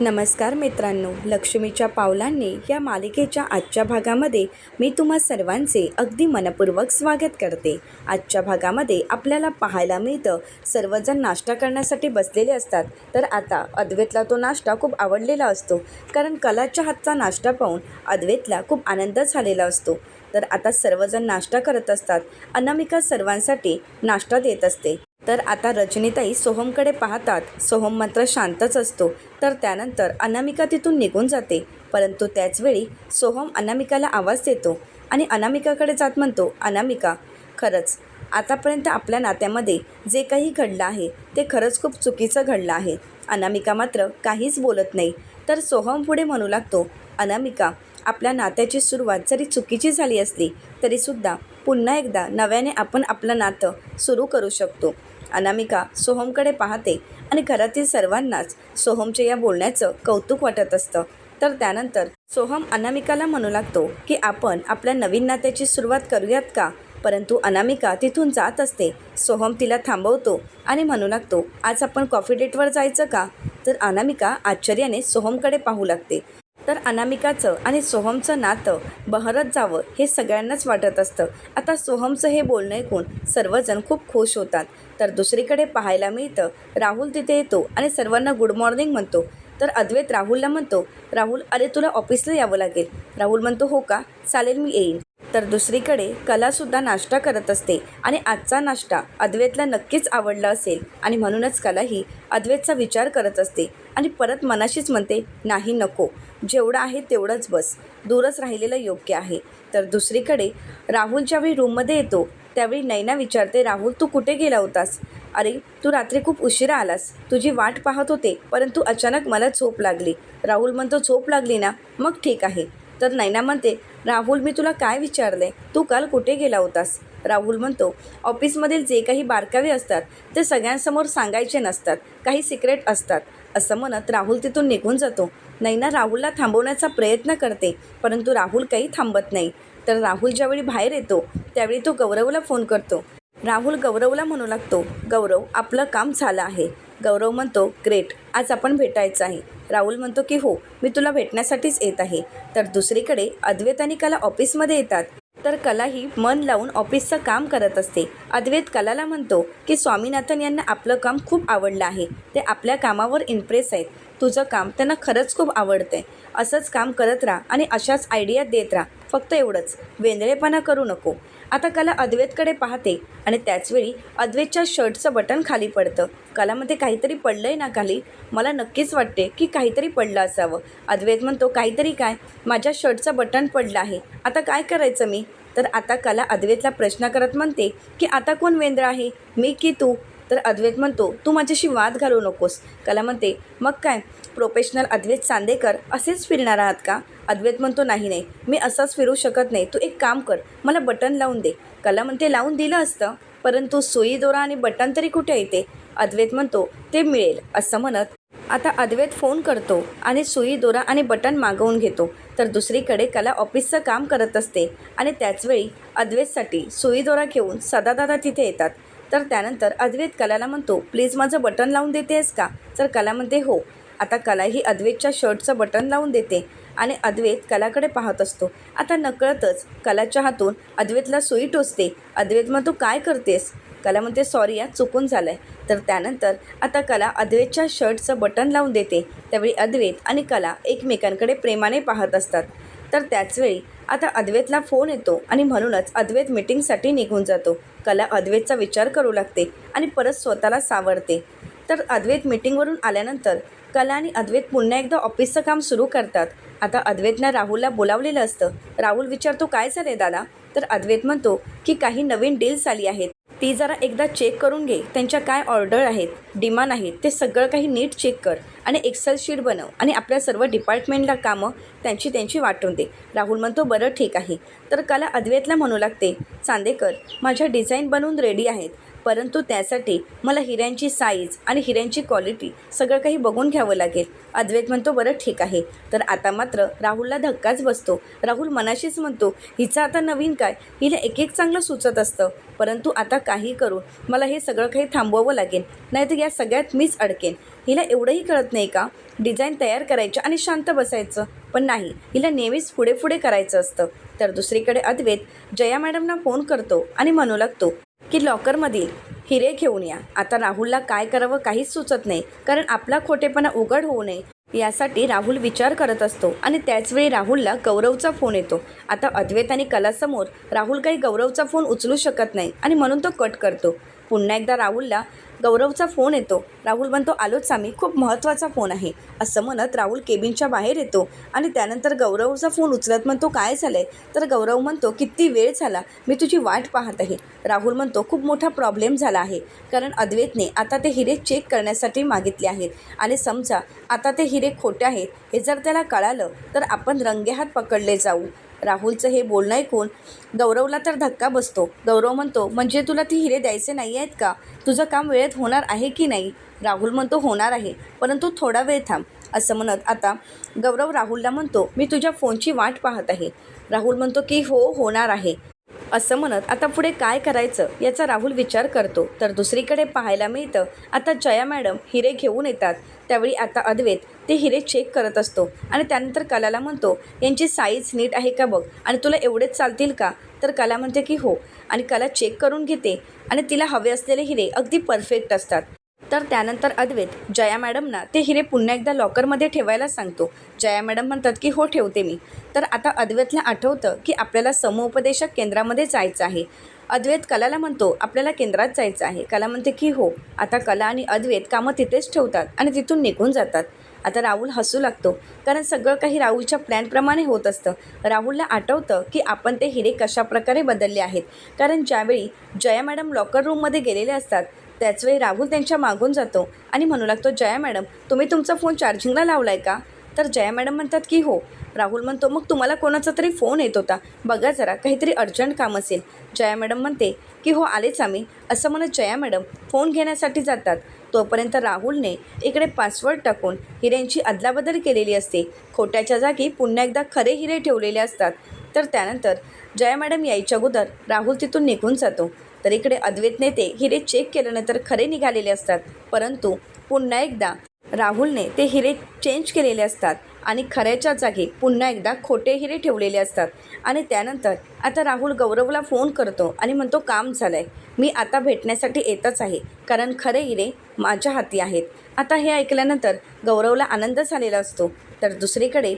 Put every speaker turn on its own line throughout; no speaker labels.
नमस्कार मित्रांनो लक्ष्मीच्या पावलांनी या मालिकेच्या आजच्या भागामध्ये मी तुम्हा सर्वांचे अगदी मनपूर्वक स्वागत करते. आजच्या भागामध्ये आपल्याला पाहायला मिळतं सर्वजण नाश्ता करण्यासाठी बसलेले असतात. तर आता अद्वैतला तो नाश्ता खूप आवडलेला असतो कारण कलाच्या हातचा नाश्ता पाहून अद्वैतला खूप आनंद झालेला असतो. तर आता सर्वजण नाश्ता करत असतात. अनामिका सर्वांसाठी नाश्ता देत असते. तर आता रजनीताई सोहमकडे पाहतात. सोहम मात्र शांतच असतो. तर त्यानंतर अनामिका तिथून निघून जाते. परंतु त्याचवेळी सोहम अनामिकाला आवाज देतो आणि अनामिकाकडे जात म्हणतो अनामिका खरंच आतापर्यंत आपल्या नात्यामध्ये जे काही घडलं आहे ते खरंच खूप चुकीचं घडलं आहे. अनामिका मात्र काहीच बोलत नाही. तर सोहम पुढे म्हणू लागतो अनामिका आपल्या नात्याची सुरुवात जरी चुकीची झाली असली तरीसुद्धा पुन्हा एकदा नव्याने आपण आपलं नातं सुरू करू शकतो. अनामिका सोहमकडे पाहते आणि घरातील सर्वांनाच सोहमच्या या बोलण्याचं कौतुक वाटत असतं. तर त्यानंतर सोहम अनामिकाला म्हणू लागतो की आपण आपल्या नवीन नात्याची सुरुवात करूयात का? परंतु अनामिका तिथून जात असते. सोहम तिला थांबवतो आणि म्हणू लागतो आज आपण कॉफी डेटवर जायचं का? तर अनामिका आश्चर्याने सोहमकडे पाहू लागते. तर अनामिकाचं आणि सोहमचं नातं बहरत जावं हे सगळ्यांनाच वाटत असतं. आता सोहमचं हे बोलणं ऐकून सर्वजण खूप खुश होतात. तर दुसरीकडे पाहायला मिळतं राहुल तिथे येतो आणि सर्वांना गुड मॉर्निंग म्हणतो. तर अद्वैत राहुलला म्हणतो राहुल अरे तुला ऑफिसला यावं लागेल. राहुल म्हणतो हो का? चालेल मी येईन. तर दुसरीकडे कलासुद्धा नाश्ता करत असते आणि आजचा नाश्ता अद्वैतला नक्कीच आवडला असेल आणि म्हणूनच कला ही अद्वैतचा विचार करत असते. आणि परत मनाशीच म्हणते नाही नको. जेवढं आहे तेवढंच बस. दूरच राहिलेलं योग्य आहे. तर दुसरीकडे राहुल ज्यावेळी रूममध्ये येतो त्यावेळी नैना विचारते राहुल तू कुठे गेला होतास? अरे तू रात्री खूप उशिरा आलास. तुझी वाट पाहत होते परंतु अचानक मला झोप लागली. राहुल म्हणतो झोप लागली ना? मग ठीक आहे. तर नैना म्हणते राहुल मी तुला काय विचारले तू काल कुठे गेला होतास? राहुल म्हणतो ऑफिसमधील जे काही बारकावे असतात ते सगळ्यांसमोर सांगायचे नसतात. काही सिक्रेट असतात. असं म्हणत राहुल तिथून निघून जातो. नैना राहुलला थांबवण्याचा प्रयत्न करते परंतु राहुल काही थांबत नाही. तर राहुल ज्यावेळी बाहेर येतो त्यावेळी तो गौरवला फोन करतो. राहुल गौरवला म्हणू लागतो गौरव आपलं काम झालं आहे. गौरव म्हणतो ग्रेट. आज आपण भेटायचं आहे. राहुल म्हणतो की हो मी तुला भेटण्यासाठीच येत आहे. तर दुसरीकडे अद्वैत आणि कला ऑफिसमध्ये येतात. तर कला ही मन लावून ऑफिसचं काम करत असते. अद्वैत कलाला म्हणतो की स्वामीनाथन यांना आपलं काम खूप आवडलं आहे. ते आपल्या कामावर इम्प्रेस आहेत. तुझं काम त्यांना खरंच खूप आवडतंय. असंच काम करत राहा आणि अशाच आयडिया देत राहा. फक्त एवढंच. वेंदळेपणा करू नको. आता कला अद्वैतकडे पाहते आणि त्याचवेळी अद्वैतच्या शर्टचं बटन खाली पडतं. कलामध्ये काहीतरी पडलं आहे ना खाली? मला नक्कीच वाटते की काहीतरी पडलं असावं. अद्वैत म्हणतो काहीतरी काय? माझ्या शर्टचं बटन पडलं आहे. आता काय करायचं मी? तर आता कला अद्वैतला प्रश्न करत म्हणते की आता कोण वेंद्र आहे? मी की तू? तर अद्वैत म्हणतो तू माझ्याशी वाद घालू नकोस. कला म्हणते मग काय? प्रोफेशनल अद्वैत चांदेकर असेच फिरणार आहात का? अद्वैत म्हणतो नाही नाही मी असंच फिरू शकत नाही. तू एक काम कर मला बटन लावून दे. कला म्हणते लावून दिलं असतं परंतु सुई दोरा आणि बटन तरी कुठे येते अद्वैत म्हणतो ते मिळेल असं म्हणत आता अद्वैत फोन करतो आणि सुई दोरा आणि बटन मागवून घेतो. तर दुसरीकडे कला ऑफिसचं काम करत असते आणि त्याचवेळी अद्वैतसाठी सुई दोरा घेऊन सदादादा तिथे येतात. तर त्यानंतर अद्वैत कलाला म्हणतो प्लीज माझं बटन लावून देतेस का? तर कला म्हणते हो. आता कला ही अद्वैतच्या शर्टचं बटन लावून देते आणि अद्वैत कलाकडे पाहत असतो. आता नकळतच कलाच्या हातून अद्वैतला सुई टोचते. अद्वैत मग तू काय करतेस? कला म्हणते सॉरी या चुकून झालं आहे तर त्यानंतर आता कला अद्वैतच्या शर्टचं बटन लावून देते. त्यावेळी अद्वैत आणि कला एकमेकांकडे प्रेमाने पाहत असतात. तर त्याचवेळी आता अद्वैतला फोन येतो आणि म्हणूनच अद्वैत मिटिंगसाठी निघून जातो. कला अद्वैतचा विचार करू लागते आणि परत स्वतःला सावरते. तर अद्वैत मिटिंगवरून आल्यानंतर कला आणि अद्वैत पुन्हा एकदा ऑफिसचं काम सुरू करतात. आता अद्वैतनं राहुलला बोलावलेलं असतं. राहुल विचारतो काय झाले दादा? तर अद्वैत म्हणतो की काही नवीन डील्स आली आहेत. ती जरा एकदा चेक करून घे. त्यांच्या काय ऑर्डर आहेत डिमांड आहेत ते सगळं काही नीट चेक कर आणि एक्सेल शीट बनव आणि आपल्या सर्व डिपार्टमेंटला कामं त्यांची त्यांची वाटून दे. राहुल म्हणतो बरं ठीक आहे. तर कला अद्वैतला म्हणू लागते चांदेकर माझ्या डिझाईन बनवून रेडी आहेत. परंतु त्यासाठी मला हिऱ्यांची साईज आणि हिऱ्यांची क्वालिटी सगळं काही बघून घ्यावं लागेल. अद्वैत म्हणतो बरं ठीक आहे. तर आता मात्र राहुलला धक्काच बसतो. राहुल मनाशीच म्हणतो हिचं आता नवीन काय? हिला एक एक चांगलं सुचत असतं. परंतु आता काही करून मला हे सगळं काही थांबवावं लागेल. नाहीतर या सगळ्यात मीच अडकेन. हिला एवढंही कळत नाही का? डिझाईन तयार करायचं आणि शांत बसायचं. पण नाही हिला नेहमीच पुढे पुढे करायचं असतं. तर दुसरीकडे अद्वैत जया मॅडमना फोन करतो आणि म्हणू लागतो की लॉकरमधील हिरे घेऊन या. आता राहुलला काय करावं काहीच सुचत नाही कारण आपला खोटेपणा उघड होऊ नये यासाठी राहुल विचार करत असतो आणि त्याचवेळी राहुलला गौरवचा फोन येतो. आता अद्वैत आणि कलासमोर राहुल काही गौरवचा फोन उचलू शकत नाही आणि म्हणून तो कट करतो. पुन्हा एकदा राहुलला गौरवचा फोन येतो. राहुल म्हणतो आलोच आम्ही. खूप महत्त्वाचा फोन आहे. असं म्हणत राहुल केबिनच्या बाहेर येतो आणि त्यानंतर गौरवचा फोन उचलत म्हणतो काय झालं आहे तर गौरव म्हणतो किती वेळ झाला? मी तुझी वाट पाहत आहे. राहुल म्हणतो खूप मोठा प्रॉब्लेम झाला आहे. कारण अद्वैतने आता ते हिरे चेक करण्यासाठी मागितले आहेत. आणि समजा आता ते हिरे खोटे आहेत हे जर त्याला कळालं तर आपण रंगेहात पकडले जाऊ. राहुलचं हे बोलणं ऐकून गौरवला तर धक्का बसतो. गौरव म्हणतो म्हणजे तुला ती हिरे द्यायचे नाही आहेत का? तुझं काम वेळेत होणार आहे की नाही? राहुल म्हणतो होणार आहे परंतु थोडा वेळ थांब. असं म्हणत आता गौरव राहुलला म्हणतो मी तुझ्या फोनची वाट पाहत आहे. राहुल म्हणतो की हो होणार आहे. असं म्हणत आता पुढे काय करायचं? याचा राहुल विचार करतो. तर दुसरीकडे पाहायला मिळतं आता जया मॅडम हिरे घेऊन येतात. त्यावेळी आता अद्वैत ते हिरे चेक करत असतो आणि त्यानंतर कलाला म्हणतो यांची साईज नीट आहे का बघ? आणि तुला एवढेच चालतील का? तर कला म्हणते की हो. आणि कला चेक करून घेते आणि तिला हवे असलेले हिरे अगदी परफेक्ट असतात. तर त्यानंतर अद्वैत जया मॅडमना ते हिरे पुन्हा एकदा लॉकरमध्ये ठेवायला सांगतो. जया मॅडम म्हणतात की हो ठेवते मी. तर आता अद्वैतला आठवतं की आपल्याला समुपदेशक केंद्रामध्ये जायचं आहे. अद्वैत कलाला म्हणतो आपल्याला केंद्रात जायचं आहे. कला म्हणते की हो आता कला आणि अद्वैत कामं तिथेच ठेवतात आणि तिथून निघून जातात. आता राहुल हसू लागतो कारण सगळं काही राहुलच्या प्लॅनप्रमाणे होत असतं. राहुलला आठवतं की आपण ते हिरे कशाप्रकारे बदलले आहेत? कारण ज्यावेळी जया मॅडम लॉकर रूममध्ये गेलेले असतात त्याचवेळी राहुल त्यांच्या मागून जातो. आणि म्हणू लागतो जया मॅडम तुम्ही तुमचा फोन चार्जिंगला लावला आहे का? तर जया मॅडम म्हणतात की हो. राहुल म्हणतो मग तुम्हाला कोणाचा तरी फोन येत होता. बघा जरा काहीतरी अर्जंट काम असेल. जया मॅडम म्हणते की हो आलेच आम्ही. असं म्हणत जया मॅडम फोन घेण्यासाठी जातात. तोपर्यंत राहुलने इकडे पासवर्ड टाकून हिऱ्यांची अदलाबदल केलेली असते. खोट्याच्या जागी पुन्हा एकदा खरे हिरे ठेवलेले असतात. तर त्यानंतर जया मॅडम यायच्या अगोदर राहुल तिथून निघून जातो. तर इकडे अद्वैत नेते हिरे चेक केल्यानंतर खरे निघालेले असतात. परंतु पुन्हा एकदा राहुलने ते हिरे चेंज केलेले असतात आणि खऱ्याच्या जागी पुन्हा एकदा खोटे हिरे ठेवलेले असतात. आणि त्यानंतर आता राहुल गौरवला फोन करतो आणि म्हणतो काम झालं आहे मी आता भेटण्यासाठी येतच आहे. कारण खरे हिरे माझ्या हाती आहेत. आता हे ऐकल्यानंतर गौरवला आनंद झालेला असतो. तर दुसरीकडे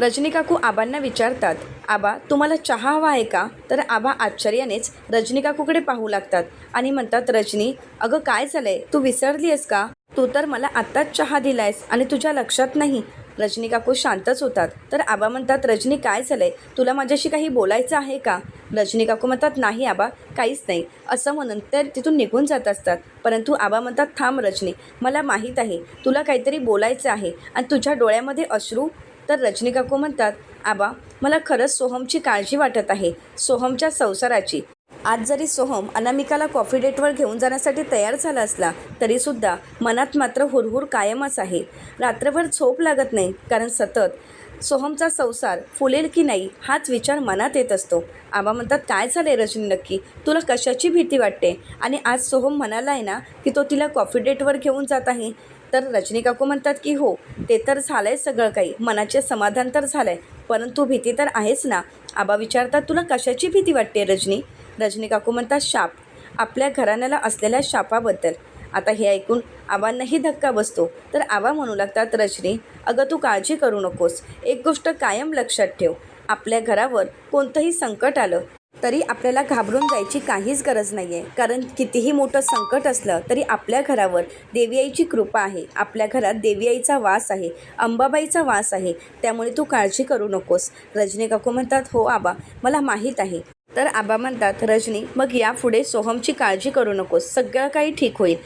रजनी काकू आबांना विचारतात आबा तुम्हाला चहा हवा आहे का? तर आबा आश्चर्यानेच रजनी काकूकडे पाहू लागतात आणि म्हणतात रजनी अगं काय झालंय? तू विसरली आहेस का? तू तर मला आत्ताच चहा दिलायस आणि तुझ्या लक्षात नाही. रजनी काकू शांतच होतात. तर आबा म्हणतात रजनी काय झालंय? तुला माझ्याशी काही बोलायचं आहे का? रजनी काकू म्हणतात नाही आबा काहीच नाही. असं म्हणून तर तिथून निघून जात असतात. परंतु आबा म्हणतात थांब रजनी मला माहीत आहे. तुला काहीतरी बोलायचं आहे आणि तुझ्या डोळ्यामध्ये अश्रू तर रजनी काकू म्हणतात आबा मला खरंच सोहमची काळजी वाटत आहे सोहमच्या संसाराची. आज जरी सोहम अनामिकाला कॉफी डेटवर घेऊन जाण्यासाठी तयार झाला असला तरीसुद्धा मनात मात्र हुरहुर कायमच आहे. रात्रभर झोप लागत नाही कारण सतत सोहमचा संसार फुलेल की नाही हाच विचार मनात येत असतो. आबा म्हणतात काय झालं रजनी नक्की? तुला कशाची भीती वाटते? आणि आज सोहम म्हणाला आहे ना की तो तिला कॉफी डेटवर घेऊन जात आहे तर रजनी काकू म्हणतात की हो ते तर झालं आहे सगळं काही. मनाचे समाधान तर झालं आहे परंतु भीती तर आहेच ना. आबा विचारतात तुला कशाची भीती वाटते रजनी? रजनी काकू म्हणतात शाप. आपल्या घराण्याला असलेल्या शापाबद्दल. आता हे ऐकून आबांनाही धक्का बसतो. तर आबा म्हणू लागतात रजनी अगं तू काळजी करू नकोस. एक गोष्ट कायम लक्षात ठेव. आपल्या घरावर कोणतंही संकट आलं तरी आपल्याला घाबरून जायची काहीच गरज नाही आहे कारण कितीही मोठं संकट असलं तरी आपल्या घरावर देवी आईची कृपा आहे. आपल्या घरात देवी आईचा वास आहे. अंबाबाईचा वास आहे. त्यामुळे तू काळजी करू नकोस. रजनी काकू म्हणतात हो आबा मला माहीत आहे. तर आबा म्हणतात रजनी मग यापुढे सोहमची काळजी करू नकोस. सगळं काही ठीक होईल.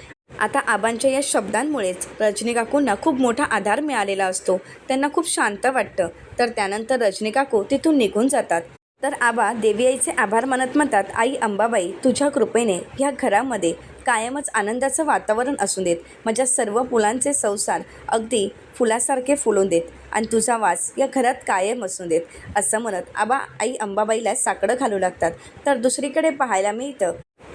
आता आबांच्या या शब्दांमुळेच रजनी काकूंना खूप मोठा आधार मिळालेला असतो. त्यांना खूप शांत वाटतं. तर त्यानंतर रजनी काकू तिथून निघून जातात. तर आबा देवी आईचे आभार मानत म्हणतात आई अंबाबाई तुझ्या कृपेने ह्या घरामध्ये कायमच आनंदाचं वातावरण असू देत. माझ्या सर्व फुलांचे संसार अगदी फुलासारखे फुलून देत आणि तुझा वास या घरात कायम असू देत असं म्हणत आबा आई अंबाबाईला साकडं घालू लागतात. तर दुसरीकडे पाहायला मिळतं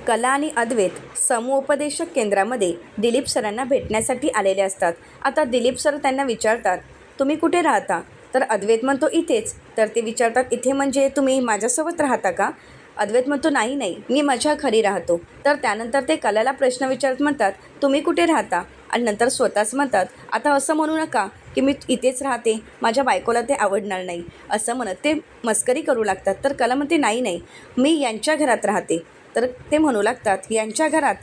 कला आणि अद्वैत समुपदेशक केंद्रामध्ये दिलीप सरांना भेटण्यासाठी आलेले असतात. आता दिलीप सर त्यांना विचारतात तुम्ही कुठे राहता? तर अद्वैत म्हणतो इथेच. तर ते विचारतात इथे म्हणजे तुम्ही माझ्यासोबत राहता का? अद्वैत म्हणतो नाही नाही मी माझ्या घरी राहतो. तर त्यानंतर ते कलाला प्रश्न विचारत म्हणतात तुम्ही कुठे राहता? आणि नंतर स्वतःच म्हणतात आता असं म्हणू नका की मी इथेच राहते माझ्या बायकोला ते आवडणार नाही. असं म्हणत ते मस्करी करू लागतात. तर कला म्हणते नाही नाही मी यांच्या घरात राहते. तर ते म्हणू लागतात यांच्या घरात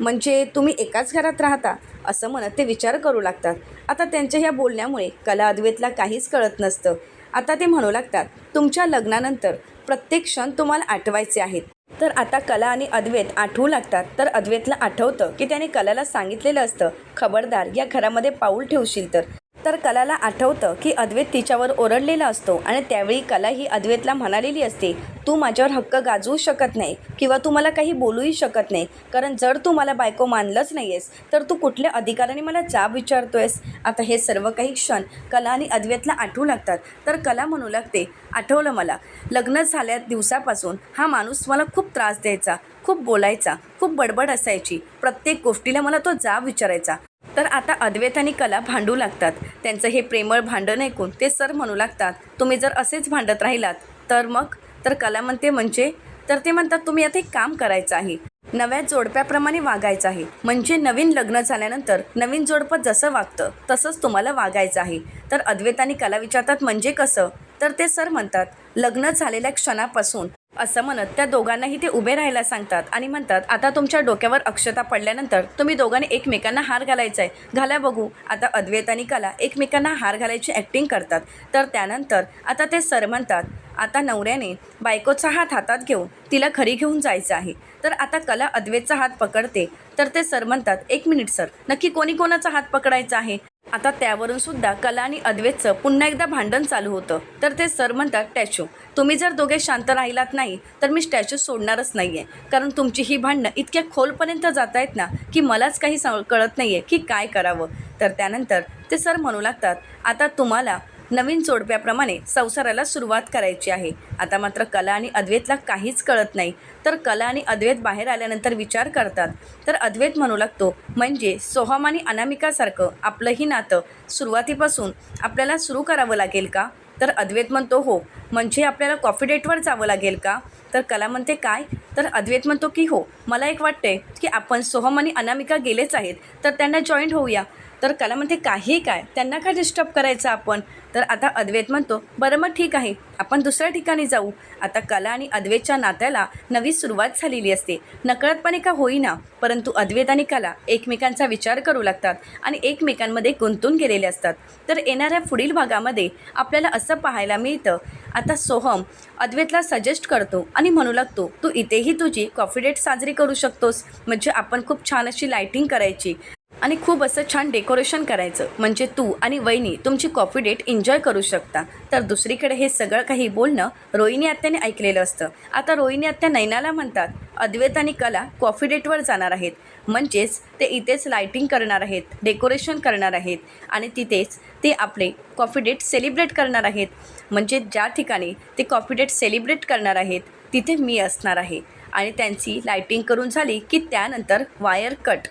म्हणजे तुम्ही एकाच घरात राहता असं म्हणत ते विचार करू लागतात. आता त्यांच्या ह्या बोलण्यामुळे कला अद्वैतला काहीच कळत नसतं. आता ते म्हणू लागतात तुमच्या लग्नानंतर प्रत्येक क्षण तुम्हाला आठवायचे आहेत. तर आता कला आणि अद्वैत आठवू लागतात. तर अद्वैतला आठवतं की त्याने कलाला सांगितलेलं असतं खबरदार या घरामध्ये पाऊल ठेवशील तर. तर कलाला आठवतं की अद्वैत तिच्यावर ओरडलेला असतो आणि त्यावेळी कला ही अद्वैतला म्हणालेली असते तू माझ्यावर हक्क गाजवू शकत नाही किंवा तू मला काही बोलूही शकत नाही. कारण जर तू मला बायको मानलंच नाही आहेस तर तू कुठल्या अधिकाराने मला जाब विचारतोयस? आता हे सर्व काही क्षण कला आणि अद्वैतला आठवू लागतात. तर कला म्हणू लागते आठवलं मला. लग्न झाल्या दिवसापासून हा माणूस मला खूप त्रास द्यायचा खूप बोलायचा खूप बडबड असायची. प्रत्येक गोष्टीला मला तो जाब विचारायचा. तर आता अद्वैत आणि कला भांडू लागतात. त्यांचं हे प्रेमळ भांडण ऐकून ते सर म्हणू लागतात तुम्ही जर असेच भांडत राहिलात तर मग? तर कला म्हणते म्हणजे? तर ते म्हणतात तुम्ही आता एक काम करायचं आहे. नव्या जोडप्याप्रमाणे वागायचं आहे. म्हणजे नवीन लग्न झाल्यानंतर नवीन जोडपं जसं वागतं तसंच तुम्हाला वागायचं आहे. तर अद्वैत आणि कला विचारतात म्हणजे कसं? तर ते सर म्हणतात लग्न झालेल्या क्षणापासून असं म्हणत त्या दोघांनाही ते उभे राहायला सांगतात आणि म्हणतात आता तुमच्या डोक्यावर अक्षता पडल्यानंतर तुम्ही दोघांनी एकमेकांना हार घालायचा आहे घाला बघू. आता अद्वैत आणि कला एकमेकांना हार घालायची ॲक्टिंग करतात. तर त्यानंतर आता ते सर म्हणतात आता नवऱ्याने बायकोचा हात हातात घेऊन तिला खरी घेऊन जायचं आहे. तर आता कला अद्वैतचा हात पकडते. तर ते सर म्हणतात एक मिनिट सर. नक्की कोणी कोणाचा हात पकडायचा आहे? आता त्यावरून सुद्धा कला आणि अद्वैतचं पुन्हा एकदा भांडण चालू होतं. तर ते सर म्हणतात स्टॅच्यू तुम्ही जर दोघे शांत राहिलात नाही तर मी स्टॅच्यू सोडणारच नाही आहे कारण तुमची ही भांडणं इतक्या खोलपर्यंत जात आहेत ना की मलाच काही स कळत नाही आहे की काय करावं. तर त्यानंतर ते सर म्हणू लागतात आता तुम्हाला नवीन जोडप्याप्रमाणे संसाराला सुरुवात करायची आहे. आता मात्र कला आणि अद्वैतला काहीच कळत नाही. तर कला आणि अद्वैत बाहेर आल्यानंतर विचार करतात. तर अद्वैत म्हणू लागतो म्हणजे सोहम आणि अनामिकासारखं आपलंही नातं सुरुवातीपासून आपल्याला सुरू करावं लागेल का? तर अद्वैत म्हणतो हो. म्हणजे आपल्याला कॉफी डेटवर जावं लागेल का? तर कला म्हणते काय? तर अद्वैत म्हणतो की हो. मला एक वाटते की आपण सोहम आणि अनामिका गेलेच आहेत. तर त्यांना जॉईंट होऊया. तर कला म्हणते काही काय? त्यांना काय डिस्टर्ब करायचं आपण? तर आता अद्वैत म्हणतो बरं मग ठीक आहे. आपण दुसऱ्या ठिकाणी जाऊ. आता कला आणि अद्वैतच्या नात्याला नवी सुरुवात झालेली असते. नकळतपणे का होईना परंतु अद्वैत आणि कला एकमेकांचा विचार करू लागतात आणि एकमेकांमध्ये गुंतून गेलेले असतात. तर येणाऱ्या पुढील भागामध्ये आपल्याला असं पाहायला मिळतं आता सोहम अद्वैतला सजेस्ट करतो आणि म्हणू लागतो तू इथेही तुझी कॉफी डेट साजरी करू शकतोस. म्हणजे आपण खूप छान अशी लायटिंग करायची. आणि खूप असं छान डेकोरेशन करायचं. म्हणजे तू आणि वहिनी तुमची कॉफी डेट एन्जॉय करू शकता. तर दुसरीकडे हे सगळं काही बोलणं रोहिणी आत्याने ऐकलेलं असतं. आता रोहिणी आत्या नैनाला म्हणतात अद्वैत आणि कला कॉफी डेटवर जाणार आहेत. म्हणजेच ते इथेच लायटिंग करणार आहेत डेकोरेशन करणार आहेत आणि तिथेच ते आपले कॉफी डेट सेलिब्रेट करणार आहेत. म्हणजे ज्या ठिकाणी ते कॉफी डेट सेलिब्रेट करणार आहेत तिथे मी असणार आहे. आणि त्यांची लायटिंग करून झाली की त्यानंतर वायर कट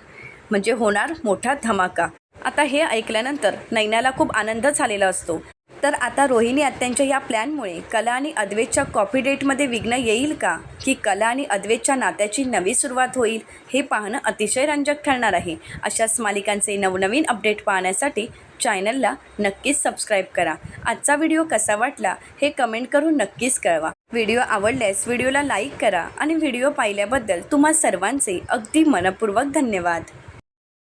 म्हणजे होणार मोठा धमाका. आता हे ऐकल्यानंतर नैनाला खूप आनंद झालेला असतो. तर आता रोहिणी आत्यांच्या या प्लॅनमुळे कला आणि अद्वेतच्या कॉपी डेटमध्ये विघ्न येईल का? की कला आणि अद्वेतच्या नात्याची नवी सुरुवात होईल हे पाहणं अतिशय रंजक ठरणार आहे. अशाच मालिकांचे नवनवीन अपडेट पाहण्यासाठी चॅनलला नक्कीच सबस्क्राईब करा. आजचा व्हिडिओ कसा वाटला हे कमेंट करून नक्कीच कळवा. व्हिडिओ आवडल्यास व्हिडिओला लाईक करा आणि व्हिडिओ पाहिल्याबद्दल तुम्हा सर्वांचे अगदी मनपूर्वक धन्यवाद.